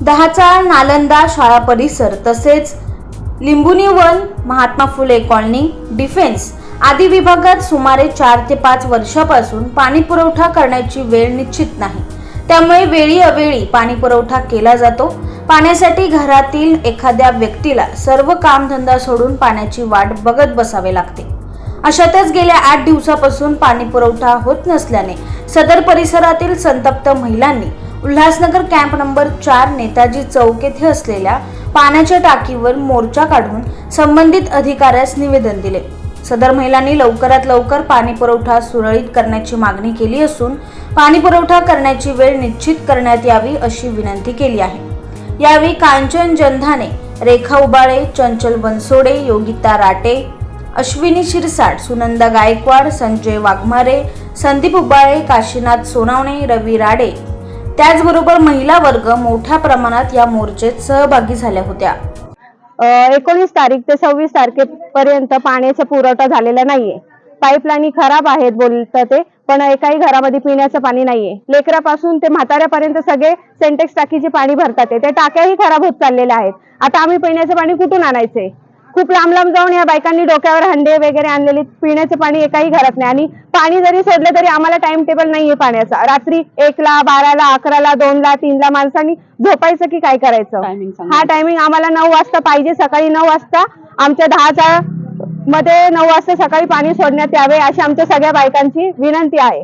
दहाचा नालंदा शाळा परिसर तसेच लिंबुनी वन महात्मा फुले कॉलनी डिफेन्स आदी विभागात सुमारे चार ते पाच वर्षापासून पाणी पुरवठा करण्याची वेळ निश्चित नाही. त्यामुळे वेळी अवेळी पाणी पुरवठा केला जातो. पाण्यासाठी घरातील एखाद्या व्यक्तीला सर्व कामधंदा सोडून पाण्याची वाट बघत बसावे लागते. अशातच गेल्या आठ दिवसापासून पाणी पुरवठा होत नसल्याने सदर परिसरातील संतप्त महिलांनी उल्हासनगर कॅम्प नंबर चार नेताजी चौक येथे असलेल्या पाण्याच्या टाकीवर मोर्चा काढून संबंधित अधिकाऱ्यास निवेदन दिले. सदर महिलांनी लवकरात लवकर पाणी पुरवठा सुरळीत करण्याची मागणी केली असून पाणी पुरवठा करण्याची वेळ निश्चित करण्यात यावी अशी विनंती केली आहे. यावेळी कांचन जंधाने रेखा उबाळे चंचल बनसोडे योगिता राटे अश्विनी शिरसाट सुनंदा गायकवाड संजय वाघमारे संदीप उबाळे काशीनाथ सोनावणे रवी राडे त्याचबरोबर महिला वर्ग मोठ्या प्रमाणात या मोर्चेत सहभागी झाल्या होत्या. एकोणीस तारीख ते सव्वीस तारखेपर्यंत पाण्याचा पुरवठा झालेला नाहीये. पाईपलाईनी खराब आहेत बोलतं ते पण एकाही घरामध्ये पिण्याचं पाणी नाहीये. लेकरापासून ते म्हाताऱ्यापर्यंत सगळे सेंटेक्स टाकीचे पाणी भरतात ते. त्या टाक्याही खराब होत चाललेल्या आहेत. आता आम्ही पिण्याचं पाणी कुठून आणायचे खूप लांब लांब जाऊन या बायकांनी डोक्यावर हंडे वगैरे आणलेली पिण्याचं पाणी एकाही घरात नाही. आणि पाणी जरी सोडलं तरी आम्हाला टाइम टेबल नाहीये पाण्याचा. रात्री एकला बाराला अकराला दोनला तीनला माणसांनी झोपायचं की काय करायचं. हा टायमिंग आम्हाला नऊ वाजता पाहिजे. सकाळी नऊ वाजता आमच्या दहाच्या मध्ये नऊ वाजता सकाळी पाणी सोडण्यात यावे अशी आमच्या सगळ्या बायकांची विनंती आहे.